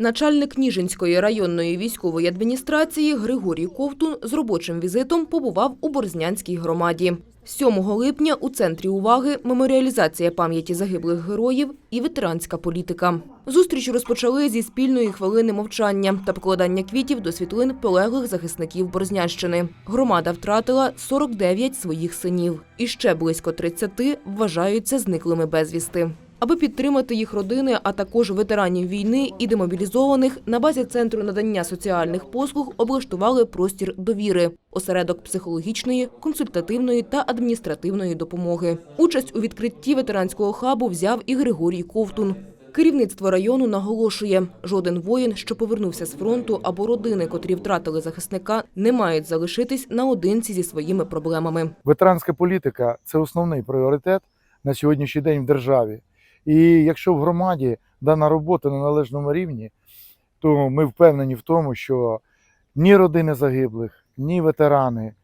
Начальник Ніжинської районної військової адміністрації Григорій Ковтун з робочим візитом побував у Борзнянській громаді. 7 липня у центрі уваги меморіалізація пам'яті загиблих героїв і ветеранська політика. Зустріч розпочали зі спільної хвилини мовчання та покладання квітів до світлин полеглих захисників Борзнянщини. Громада втратила 49 своїх синів. І ще близько 30 вважаються зниклими безвісти. Аби підтримати їх родини, а також ветеранів війни і демобілізованих, на базі центру надання соціальних послуг облаштували простір довіри, осередок психологічної, консультативної та адміністративної допомоги. Участь у відкритті ветеранського хабу взяв і Григорій Ковтун. Керівництво району наголошує, жоден воїн, що повернувся з фронту або родини, котрі втратили захисника, не мають залишитись наодинці зі своїми проблемами. Ветеранська політика це основний пріоритет на сьогоднішній день в державі. І якщо в громаді дана робота на належному рівні, то ми впевнені в тому, що ні родини загиблих, ні ветерани,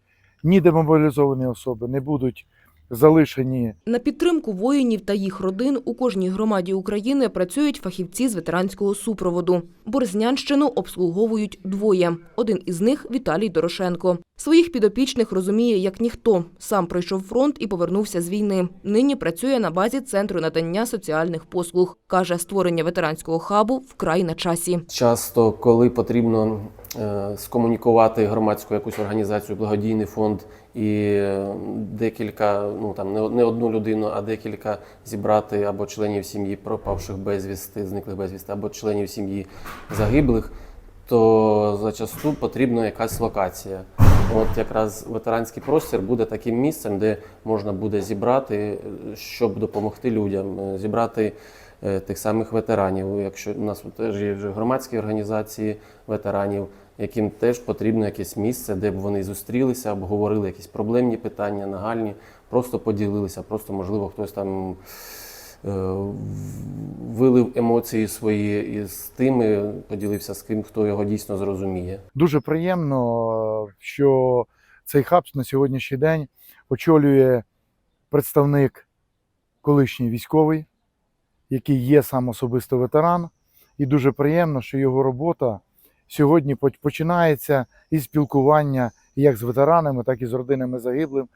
ні демобілізовані особи не будуть залишені На підтримку воїнів та їх родин у кожній громаді України працюють фахівці з ветеранського супроводу. Борзнянщину обслуговують двоє. Один із них Віталій Дорошенко. Своїх підопічних розуміє як ніхто. Сам пройшов фронт і повернувся з війни. Нині працює на базі центру надання соціальних послуг. каже, створення ветеранського хабу вкрай на часі. Часто, коли потрібно е, скомунікувати громадську якусь організацію, благодійний фонд і е, декілька, ну там не, одну людину, а декілька зібрати або членів сім'ї пропавших безвісти, зниклих безвісти, або членів сім'ї загиблих, то зачасту потрібна якась локація. От якраз ветеранський простір буде таким місцем, де можна буде зібрати, щоб допомогти людям, е, зібрати е, тих самих ветеранів. Якщо у нас теж є вже громадські організації ветеранів, яким теж потрібно якесь місце, де б вони зустрілися, обговорили якісь проблемні питання, нагальні, просто поділилися, просто можливо хтось там. Е, Вилив емоції свої із тими, поділився з ким, хто його дійсно зрозуміє. Дуже приємно, що цей хаб на сьогоднішній день очолює представник колишній військовий, який є сам особисто ветеран. І дуже приємно, що його робота сьогодні починається із спілкування як з ветеранами, так і з родинами загиблим,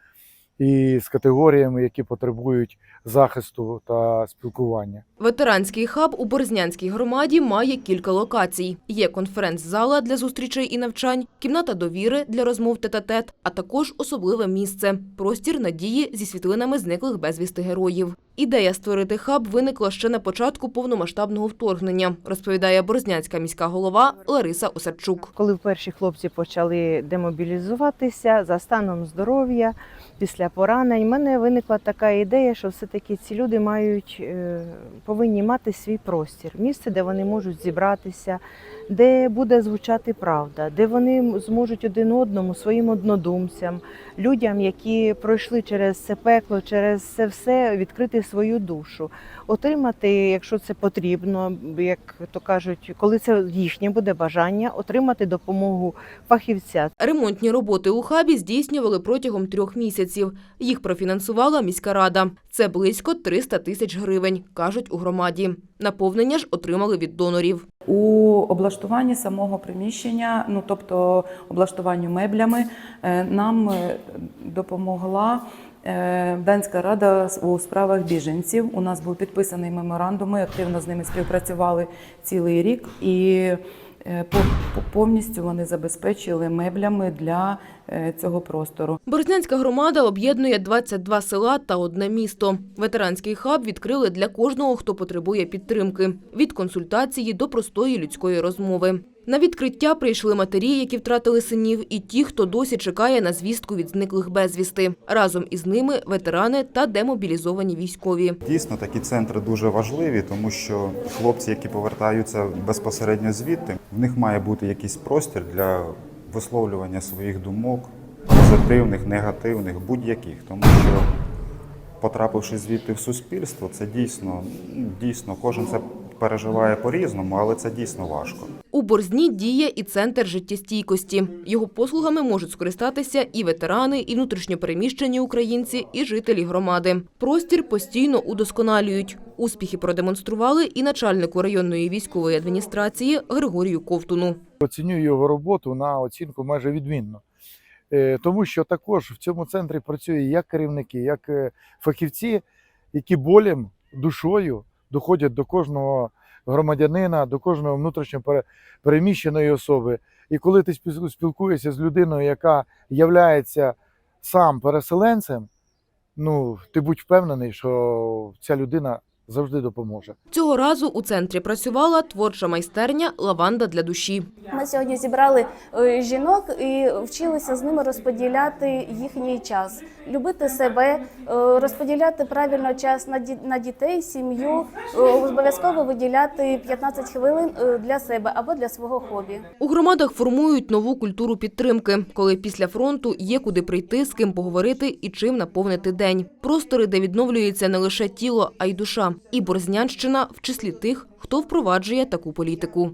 і з категоріями, які потребують захисту та спілкування. Ветеранський хаб у Борзнянській громаді має кілька локацій. Є конференц-зала для зустрічей і навчань, кімната довіри для розмов тет-а-тет, а також особливе місце – простір надії зі світлинами зниклих безвісти героїв. Ідея створити хаб виникла ще на початку повномасштабного вторгнення, розповідає Борзнянська міська голова Лариса Осадчук. Коли перші хлопці почали демобілізуватися за станом здоров'я після поранень, в мене виникла така ідея, що все-таки ці люди мають е, повинні мати свій простір, місце, де вони можуть зібратися, де буде звучати правда, де вони зможуть один одному, своїм однодумцям, людям, які пройшли через це пекло, через це все відкрити свою душу, отримати, якщо це потрібно, як то кажуть, коли це їхнє буде бажання, отримати допомогу фахівця. Ремонтні роботи у хабі здійснювали протягом трьох місяців. Їх профінансувала міська рада. Це близько 300 тисяч гривень, кажуть у громаді. Наповнення ж отримали від донорів. У облаштуванні самого приміщення, ну тобто облаштуванню меблями, е, нам е, допомогла е, Данська рада у справах біженців. У нас був підписаний меморандум. Ми активно з ними співпрацювали цілий рік і е, повністю вони забезпечили меблями для е, цього простору. Борзнянська громада об'єднує 22 села та одне місто. Ветеранський хаб відкрили для кожного, хто потребує підтримки – від консультації до простої людської розмови. На відкриття прийшли матері, які втратили синів, і ті, хто досі чекає на звістку від зниклих безвісти. Разом із ними ветерани та демобілізовані військові. Дійсно, такі центри дуже важливі, тому що хлопці, які повертаються безпосередньо звідти, в них має бути якийсь простір для висловлювання своїх думок, позитивних, негативних, будь-яких. Тому що, потрапивши звідти в суспільство, це дійсно, ну, дійсно, кожен це переживає по-різному, але це дійсно важко. У Борзні діє і центр життєстійкості. Його послугами можуть скористатися і ветерани, і внутрішньопереміщені українці, і жителі громади. Простір постійно удосконалюють. Успіхи продемонстрували і начальнику районної військової адміністрації Григорію Ковтуну. Оцінюю його роботу на оцінку майже відмінно. Е, Тому що також в цьому центрі працює як керівники, як е, фахівці, які болем, душою доходять до кожного громадянина, до кожного внутрішньо переміщеної особи. І коли ти спілкуєшся з людиною, яка являється сам переселенцем, ну ти будь впевнений, що ця людина завжди допоможе. Цього разу у центрі працювала творча майстерня «Лаванда для душі». Ми сьогодні зібрали е, жінок і вчилися з ними розподіляти їхній час, любити себе, е, розподіляти правильно час на ді- на дітей, сім'ю, е, обов'язково виділяти 15 хвилин для себе або для свого хобі. У громадах формують нову культуру підтримки, коли після фронту є куди прийти, з ким поговорити і чим наповнити день. Простори, де відновлюється не лише тіло, а й душа. І Борзнянщина в числі тих, хто впроваджує таку політику.